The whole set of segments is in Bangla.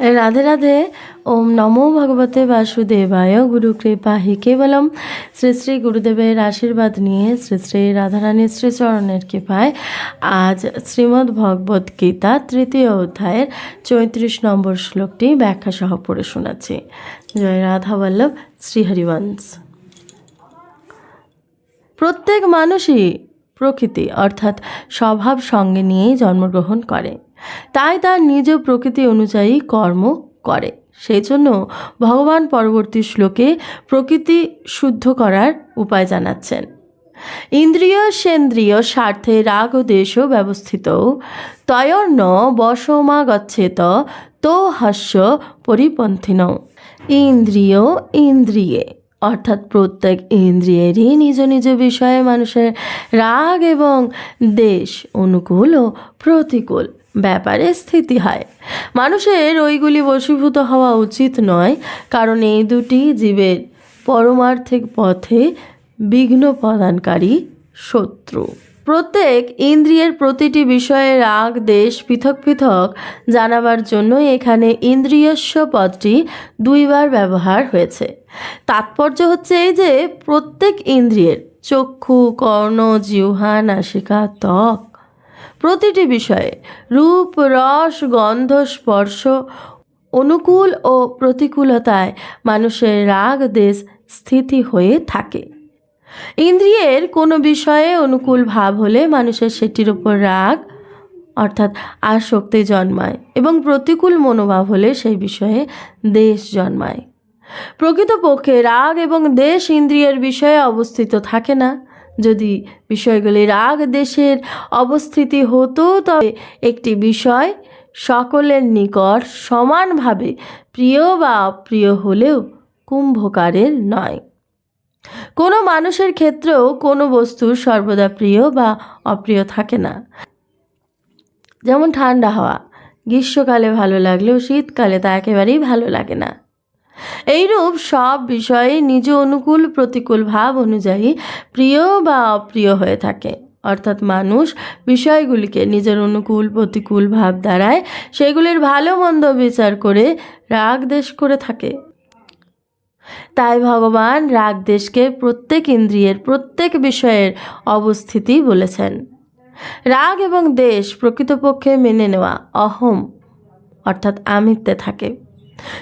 রাধে রাধে। ওম নমো ভগবতে বাসুদেবায়। গুরু কৃপা হি কেবলম। শ্রী শ্রী গুরুদেবের আশীর্বাদ নিয়ে শ্রী শ্রী রাধারানীর শ্রীচরণের কৃপায় আজ শ্রীমদ্ ভগবত গীতা তৃতীয় অধ্যায়ের চৈত্রিশ নম্বর শ্লোকটি ব্যাখ্যা সহ পড়ে শোনাচ্ছি। জয় রাধা বল্লভ শ্রীহরিবংশ প্রত্যেক মানুষই প্রকৃতি, অর্থাৎ স্বভাব সঙ্গে নিয়েই জন্মগ্রহণ করে। তাই তার নিজ প্রকৃতি অনুযায়ী কর্ম করে। সেই জন্য ভগবান পরবর্তী শ্লোকে প্রকৃতি শুদ্ধ করার উপায় জানাচ্ছেন। ইন্দ্রিয় সেন্দ্রিয় স্বার্থে রাগ ও দেশও ব্যবস্থিত। তয়র্ন বসমা গচ্ছেত তো হাস্য পরিপন্থিন। ইন্দ্রিয় ইন্দ্রিয়ে, অর্থাৎ প্রত্যেক ইন্দ্রিয়েরই নিজ নিজ বিষয়ে মানুষের রাগ এবং দেশ অনুকূল ও প্রতিকূল। ব্যাপারে স্থিতি হয়। মানুষের ওইগুলি বশীভূত হওয়া উচিত নয়, কারণ এই দুটি জীবের পরমার্থিক পথে বিঘ্ন প্রদানকারী শত্রু। প্রত্যেক ইন্দ্রিয়ের প্রতিটি বিষয়ে রাগ দেশ পৃথক পৃথক জানাবার জন্য এখানে ইন্দ্রিয়স্ব পদটি দুইবার ব্যবহার হয়েছে। তাৎপর্য হচ্ছে এই যে প্রত্যেক ইন্দ্রিয়ের চক্ষু, কর্ণ, জিহ্বা, নাসিকা, ত্বক প্রতিটি বিষয়ে রূপ, রস, গন্ধ, স্পর্শ, অনুকূল ও প্রতিকূলতায় মানুষের রাগ, দেশ, স্থিতি হয়ে থাকে। ইন্দ্রিয়ের কোনো বিষয়ে অনুকূল ভাব হলে মানুষের সেটির উপর রাগ, অর্থাৎ আসক্তি জন্মায় এবং প্রতিকূল মনোভাব হলে সেই বিষয়ে দেশ জন্মায়। প্রকৃতপক্ষে রাগ এবং দেশ ইন্দ্রিয়ের বিষয়ে অবস্থিত থাকে না। যদি বিষয়গুলি রাগ দেশের অবস্থিতি হতো, তবে একটি বিষয় সকলের নিকট সমানভাবে প্রিয় বা অপ্রিয় হলেও কুম্ভকারের নয়। কোনো মানুষের ক্ষেত্রেও কোনো বস্তু সর্বদা প্রিয় বা অপ্রিয় থাকে না। যেমন ঠান্ডা হাওয়া, গ্রীষ্মকালে ভালো লাগলেও শীতকালে তা একেবারেই ভালো লাগে না। এইরূপ সব বিষয়ে নিজ অনুকূল প্রতিকূল ভাব অনুযায়ী প্রিয় বা অপ্রিয় হয়ে থাকে। অর্থাৎ মানুষ বিষয়গুলিকে নিজের অনুকূল প্রতিকূল ভাব দ্বারায় সেগুলির ভালো মন্দ বিচার করে রাগ দেশ করে থাকে। তাই ভগবান রাগ দেশকে প্রত্যেক ইন্দ্রিয়ের প্রত্যেক বিষয়ের অবস্থিতি বলেছেন। রাগ এবং দেশ প্রকৃতপক্ষে মেনে নেওয়া অহম, অর্থাৎ আমিত্বে থাকে।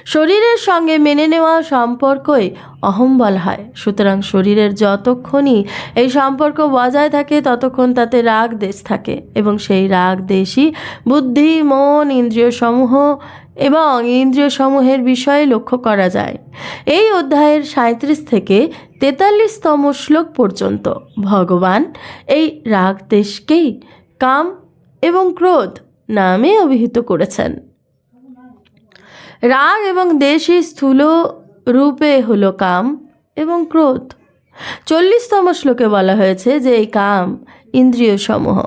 শরীরের সঙ্গে মেনে নেওয়া সম্পর্কই অহম বলা হয়। সুতরাং শরীরের যতক্ষণই এই সম্পর্ক বজায় থাকে, ততক্ষণ তাতে রাগ দেশ থাকে এবং সেই রাগ দেশই বুদ্ধি, মন, ইন্দ্রিয় সমূহ এবং ইন্দ্রিয় সমূহের বিষয়ে লক্ষ্য করা যায়। এই অধ্যায়ের সাঁত্রিশ থেকে তেতাল্লিশতম শ্লোক পর্যন্ত ভগবান এই রাগ দেশকেই কাম এবং ক্রোধ নামে অভিহিত করেছেন। রাগ এবং দেশই স্থূল রূপে হলো কাম এবং ক্রোধ। চল্লিশতম শ্লোকে বলা হয়েছে যে এই কাম ইন্দ্রিয় সমূহ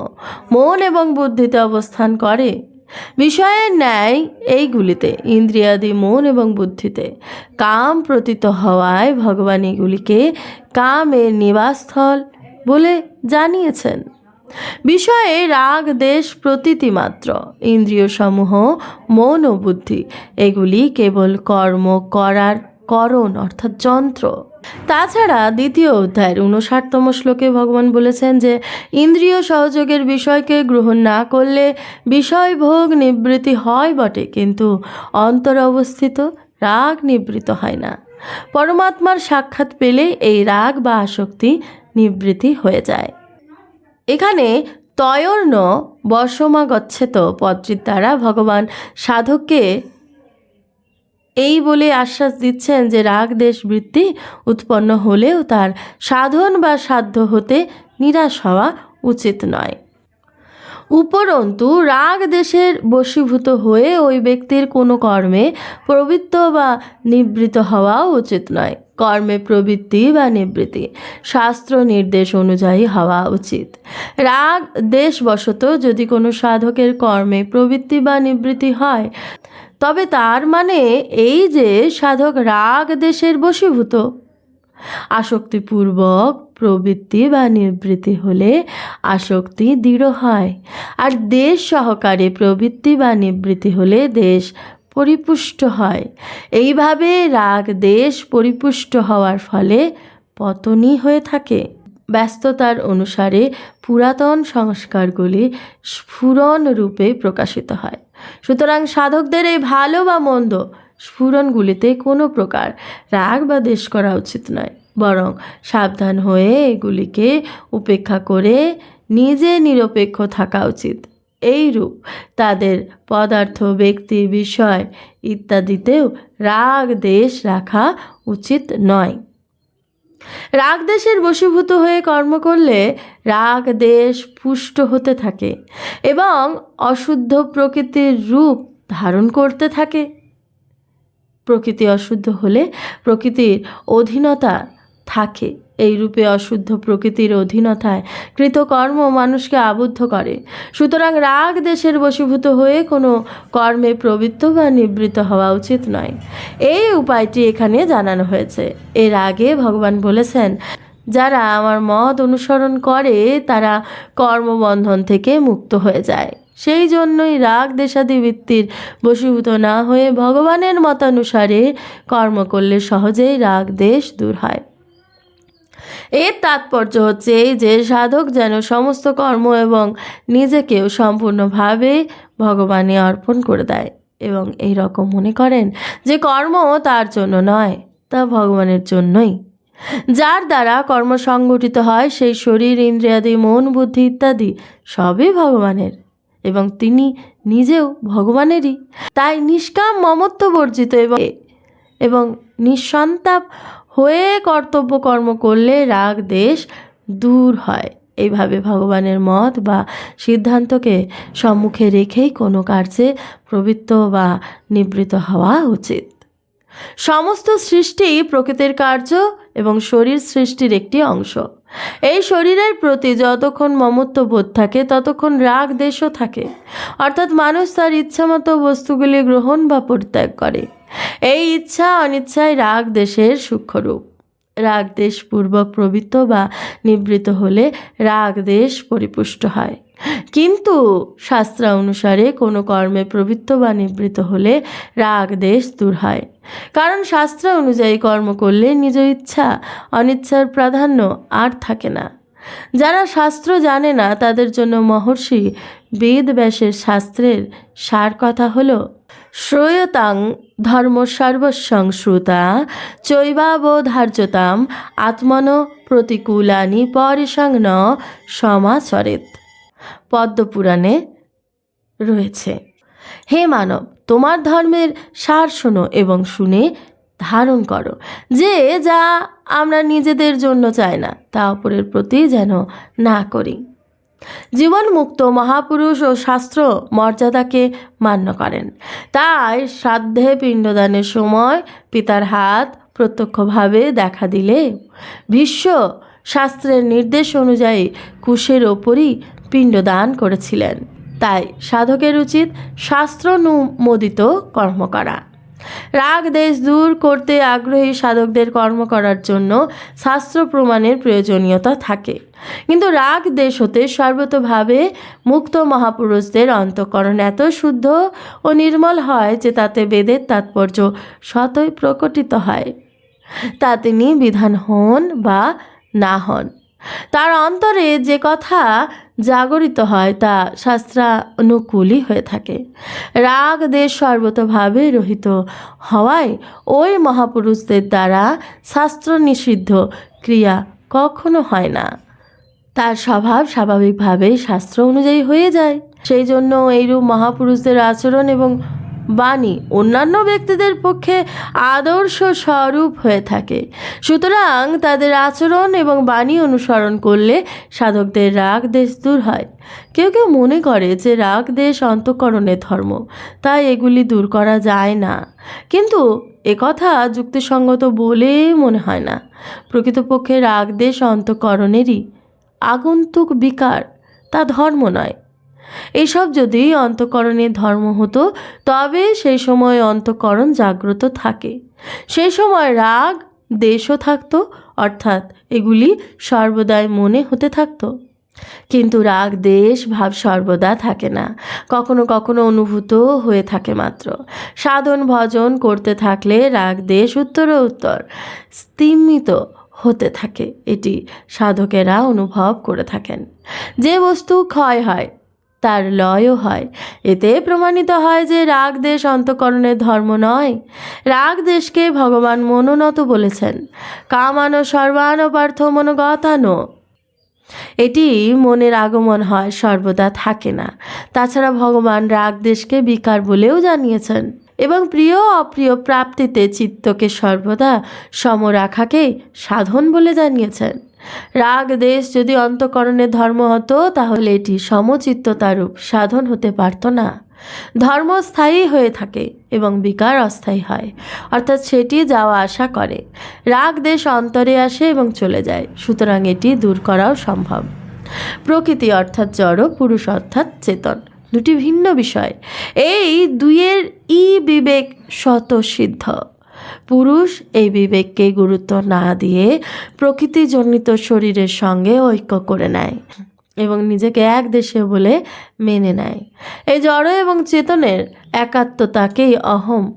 মন এবং বুদ্ধিতে অবস্থান করে। বিষয়ের ন্যায় এইগুলিতে, ইন্দ্রিয়াদি মন এবং বুদ্ধিতে, কাম প্রতীত হওয়ায় ভগবান এগুলিকে কামের নিবাসস্থল বলে জানিয়েছেন। বিষয়ে রাগ, দেশ প্রতীতি মাত্র। ইন্দ্রিয় সমূহ মন ও বুদ্ধি, এগুলি কেবল কর্ম করার করণ, অর্থাৎ যন্ত্র। তাছাড়া দ্বিতীয় অধ্যায়ের উনষাটতম শ্লোকে ভগবান বলেছেন যে, ইন্দ্রিয় সহযোগের বিষয়কে গ্রহণ না করলে বিষয় ভোগ নিবৃত্তি হয় বটে, কিন্তু অন্তর অবস্থিত রাগ নিবৃত্ত হয় না। পরমাত্মার সাক্ষাৎ পেলে এই রাগ বা আসক্তি নিবৃত্তি হয়ে যায়। এখানে তয়র্ণ বর্ষমা গচ্ছেত পদটির দ্বারা ভগবান সাধককে এই বলে আশ্বাস দিচ্ছেন যে রাগ দেশ বৃত্তি উৎপন্ন হলেও তার সাধন বা সাধ্য হতে নিরাশ হওয়া উচিত নয়। উপরন্তু, রাগ দেশের বশীভূত হয়ে ওই ব্যক্তির কোনো কর্মে প্রবৃত্ত বা নিবৃত্ত হওয়াও উচিত নয়। কর্মে প্রবৃত্তি বা নিবৃত্তি, শাস্ত্র নির্দেশ অনুযায়ী হওয়া উচিত। রাগ দেশবশত যদি কোনো সাধকের কর্মে প্রবৃত্তি বা নিবৃত্তি হয়, তবে তার মানে এই যে সাধক রাগ দেশের বশীভূত। আসক্তিপূর্বক প্রবৃত্তি বা নিবৃত্তি হলে আসক্তি দৃঢ় হয়। আর দেশ সহকারে প্রবৃত্তি বা নিবৃত্তি হলে দেশ পরিপুষ্ট হয়। এইভাবে রাগ দেশ পরিপুষ্ট হওয়ার ফলে পতনই হয়ে থাকে। ব্যস্ততার অনুসারে পুরাতন সংস্কারগুলি স্ফুরণ রূপে প্রকাশিত হয়। সুতরাং সাধকদের এই ভালো বা মন্দ স্ফুরণগুলিতে কোনো প্রকার রাগ বা দেশ করা উচিত নয়। বরং সাবধান হয়ে এগুলিকে উপেক্ষা করে নিজে নিরপেক্ষ থাকা উচিত। এইরূপ তাদের পদার্থ, ব্যক্তি, বিষয় ইত্যাদিতেও রাগ দেশ রাখা উচিত নয়। রাগ দেশের বশীভূত হয়ে কর্ম করলে রাগ দেশ পুষ্ট হতে থাকে এবং অশুদ্ধ প্রকৃতির রূপ ধারণ করতে থাকে। প্রকৃতি অশুদ্ধ হলে প্রকৃতির অধীনতা থাকে। এই রূপে অশুদ্ধ প্রকৃতির অধীনতায় কৃতকর্ম মানুষকে আবদ্ধ করে। সুতরাং রাগ দেশের বশীভূত হয়ে কোনো কর্মে প্রবৃত্ত বা নিবৃত্ত হওয়া উচিত নয়। এই উপায়টি এখানে জানানো হয়েছে। এর আগে ভগবান বলেছেন, যারা আমার মত অনুসরণ করে, তারা কর্মবন্ধন থেকে মুক্ত হয়ে যায়। সেই জন্যই রাগ দেশাদি বৃত্তির বশীভূত না হয়ে ভগবানের মতানুসারে কর্ম করলে সহজেই রাগ দেশ দূর হয়। এর তাৎপর্য হচ্ছে এই যে সাধক যেন সমস্ত কর্ম এবং নিজেকেও সম্পূর্ণভাবে ভগবানে অর্পণ করে দেয় এবং এই রকম মনে করেন যে কর্ম তার জন্য নয়, তা ভগবানের জন্যই। যার দ্বারা কর্ম সংগঠিত হয়, সেই শরীর, ইন্দ্রিয়াদি, মন, বুদ্ধি ইত্যাদি সবই ভগবানের এবং তিনি নিজেও ভগবানেরই। তাই নিষ্কাম মমত্ব বর্জিত এবং এবং নিঃসন্তাপ হয়ে কর্তব্য কর্ম করলে রাগ দেশ দূর হয়। এইভাবে ভগবানের মত বা সিদ্ধান্তকে সম্মুখে রেখেই কোনো কার্যে প্রবৃত্ত বা নিবৃত হওয়া উচিত। সমস্ত সৃষ্টি প্রকৃতির কার্য এবং শরীর সৃষ্টির একটি অংশ। এই শরীরের প্রতি যতক্ষণ মমত্ব বোধ থাকে, ততক্ষণ রাগ দেশও থাকে। অর্থাৎ মানুষ তার ইচ্ছামতো বস্তুগুলি গ্রহণ বা পরিত্যাগ করে। এই ইচ্ছা অনিচ্ছায় রাগ দেশের সূক্ষ্মরূপ রাগ দেশ পূর্বক প্রবৃত্ত বা নিবৃত হলে রাগ দেশ পরিপুষ্ট হয়। কিন্তু শাস্ত্র অনুসারে কোনো কর্মে প্রবৃত্ত বা নিবৃত হলে রাগ দেশ দূর হয়। কারণ শাস্ত্র অনুযায়ী কর্ম করলে নিজ ইচ্ছা, অনিচ্ছার প্রাধান্য আর থাকে না। যারা শাস্ত্র জানে না, তাদের জন্য মহর্ষি বেদ ব্যাসের শাস্ত্রের সার কথা হলো শ্রয়তাং ধর্ম সর্বস্বং শ্রুতা চৈবাবধার্যতাম আত্মন প্রতিকূলানি পরিসং ন সমাচরেত। পদ্মপুরাণে রয়েছে, হে মানব, তোমার ধর্মের সার শোনো এবং শুনে ধারণ করো যে যা আমরা নিজেদের জন্য চাই না, তা অপরের প্রতি যেন না করি। জীবন মুক্ত মহাপুরুষ ও শাস্ত্র মর্যাদাকে মান্য করেন। তাই শ্রাদ্ধে পিণ্ডদানের সময় পিতার হাত প্রত্যক্ষভাবে দেখা দিলে ভীষ্ম শাস্ত্রের নির্দেশ অনুযায়ী কুশের ওপরই পিণ্ডদান করেছিলেন। তাই সাধকের উচিত শাস্ত্রনুমোদিত কর্ম করা। রাগ দেশ দূর করতে আগ্রহী সাধকদের কর্ম করার জন্য শাস্ত্র প্রমাণের প্রয়োজনীয়তা থাকে। কিন্তু রাগ দেশ হতে সর্বতভাবে মুক্ত মহাপুরুষদের অন্তঃকরণ এত শুদ্ধ ও নির্মল হয় যে তাতে বেদের তাৎপর্য স্বতই প্রকটিত হয়। তা তিনি বিধান হন বা না হন। তার অন্তরে যে কথা জাগরিত হয় তা শাস্ত্রানুকূলই হয়ে থাকে। রাগ দেশ সর্বতভাবে রহিত হওয়ায় ওই মহাপুরুষদের দ্বারা শাস্ত্র নিষিদ্ধ ক্রিয়া কখনো হয় না। তার স্বভাব স্বাভাবিকভাবেই শাস্ত্র অনুযায়ী হয়ে যায়। সেই জন্য এইরূপ মহাপুরুষদের আচরণ এবং বাণী অন্যান্য ব্যক্তিদের পক্ষে আদর্শ স্বরূপ হয়ে থাকে। সুতরাং তাদের আচরণ এবং বাণী অনুসরণ করলে সাধকদের রাগ দেশ দূর হয়। কেউ কেউ মনে করে যে রাগ দেশ অন্তঃকরণের ধর্ম, তাই এগুলি দূর করা যায় না। কিন্তু একথা যুক্তিসঙ্গত বলে মনে হয় না। প্রকৃতপক্ষে রাগ দেশ অন্তঃকরণেরই আগন্তুক বিকার, তা ধর্ম নয়। এসব যদি অন্তঃকরণের ধর্ম হতো, তবে সেই সময় অন্তঃকরণ জাগ্রত থাকে। সেই সময় রাগ, দেশও থাকতো, অর্থাৎ এগুলি সর্বদাই মনে হতে থাকতো। কিন্তু রাগ, দেশ, ভাব সর্বদা থাকে না, কখনো কখনো অনুভূত হয়ে থাকে মাত্র। সাধন, ভজন করতে থাকলে রাগ, দেশ উত্তর উত্তর স্তিমিত হতে থাকে, এটি সাধকেরা অনুভব করে থাকেন। যে বস্তু ক্ষয় হয় তার লয়ও হয়। এতে প্রমাণিত হয় যে রাগ দেশ অন্তকরণের ধর্ম নয়। রাগ দেশকে ভগবান মনোনত বলেছেন। কামানো সর্বানো পার্থ মনোগতানো। এটি মনের আগমন হয় সর্বদা থাকে না। তাছাড়া ভগবান রাগ দেশকে বিকার বলেও জানিয়েছেন। এবং প্রিয় অপ্রিয় প্রাপ্তিতে চিত্তকে সর্বদা সম রাখাকেই সাধন বলে জানিয়েছেন। রাগ দেশ যদি অন্তকরণের ধর্ম হতো, তাহলে এটি সমচিত্ততারূপ সাধন হতে পারত না। ধর্ম স্থায়ী হয়ে থাকে এবং বিকার অস্থায়ী হয়, অর্থাৎ সেটি যাওয়া আসা করে। রাগ দেশ অন্তরে আসে এবং চলে যায়, সুতরাং এটি দূর করাও সম্ভব। প্রকৃতি অর্থাৎ জড়, পুরুষ অর্থাৎ চেতন, দুটি ভিন্ন বিষয়। এই দুইয়ের ই বিবেক স্বতঃসিদ্ধ। পুরুষ এই বিবেককে গুরুত্ব না দিয়ে প্রকৃতিজনিত শরীরের সঙ্গে ঐক্য করে নেয় এবং নিজেকে এক দেশে বলে মেনে নেয়। এই জড় এবং চেতনের একাত্মতাকেই অহম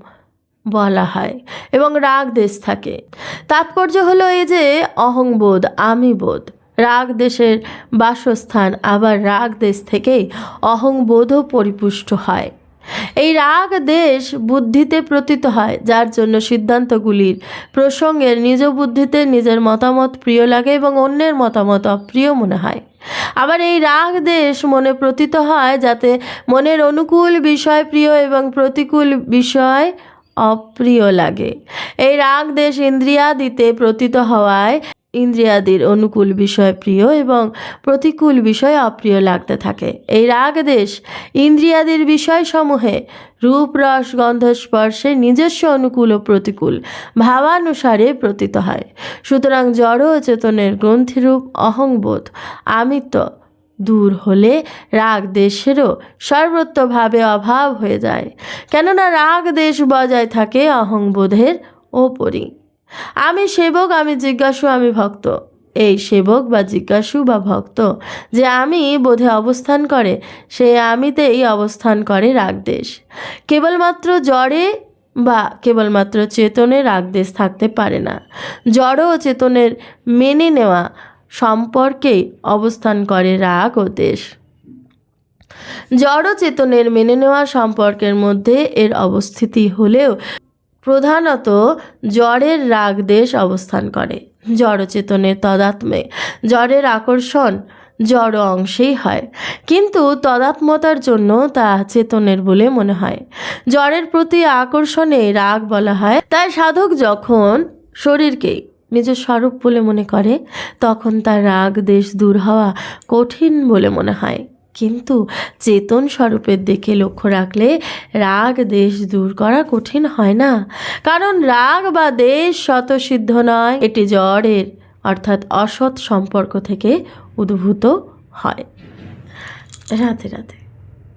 বলা হয় এবং রাগ দেশ থাকে। তাৎপর্য হলো এই যে অহংবোধ আমি বোধ। রাগ দেশের বাসস্থান, আবার রাগ দেশ থেকেই অহংবোধও পরিপুষ্ট হয়। এই রাগ দেশ বুদ্ধিতে প্রতীত হয়, যার জন্য সিদ্ধান্তগুলির প্রসঙ্গের নিজ বুদ্ধিতে নিজের মতামত প্রিয় লাগে এবং অন্যের মতামত অপ্রিয় মনে হয়। আবার এই রাগ দেশ মনে প্রতীত হয়, যাতে মনের অনুকূল বিষয় প্রিয় এবং প্রতিকূল বিষয় অপ্রিয় লাগে। এই রাগ দেশ ইন্দ্রিয়াদিতে প্রতীত হওয়ায় ইন্দ্রিয়াদির অনুকূল বিষয় প্রিয় এবং প্রতিকূল বিষয় অপ্রিয় লাগতে থাকে। এই রাগ দেশ ইন্দ্রিয়াদির বিষয়সমূহে রূপ, রস, গন্ধ, স্পর্শে নিজস্ব অনুকূল ও প্রতিকূল ভাবানুসারে প্রতীত হয়। সুতরাং জড় ও চেতনের গ্রন্থিরূপ অহংবোধ আমিত্ব দূর হলে রাগ দেশেরও সর্বত্রভাবে অভাব হয়ে যায়। কেননা রাগ দেশ বজায় থাকে অহংবোধের ওপরই। আমি সেবক, আমি জিজ্ঞাসু, আমি ভক্ত। এই সেবক বা জিজ্ঞাসু বা ভক্ত যে আমি বোধে অবস্থান করে, সে আমিতেই অবস্থান করে রাগদেশ কেবলমাত্র জড়ে বা কেবলমাত্র চেতনে রাগদেশ থাকতে পারে না। জড় ও চেতনের মেনে নেওয়া সম্পর্কেই অবস্থান করে রাগ ও দেশ জড় চেতনের মেনে নেওয়া সম্পর্কের মধ্যে এর অবস্থিতি হলেও প্রধানত জড়ের রাগ দেশ অবস্থান করে। জড়চেতনের তদাত্মে জড়ের আকর্ষণ জড় অংশেই হয়। কিন্তু তদাত্মতার জন্য তা চেতনের বলে মনে হয়। জড়ের প্রতি আকর্ষণে রাগ বলা হয়। তাই সাধক যখন শরীরকেই নিজের স্বরূপ বলে মনে করে, তখন তার রাগ দেশ দূর হওয়া কঠিন বলে মনে হয়। কিন্তু চেতন স্বরূপের দিকে লক্ষ্য রাখলে রাগ দেশ দূর করা কঠিন হয় না। কারণ রাগ বা দেশ স্বতঃসিদ্ধ নয়, এটি জড়ের অর্থাৎ অসৎ সম্পর্ক থেকে উদ্ভূত হয়। রাতে রাধে।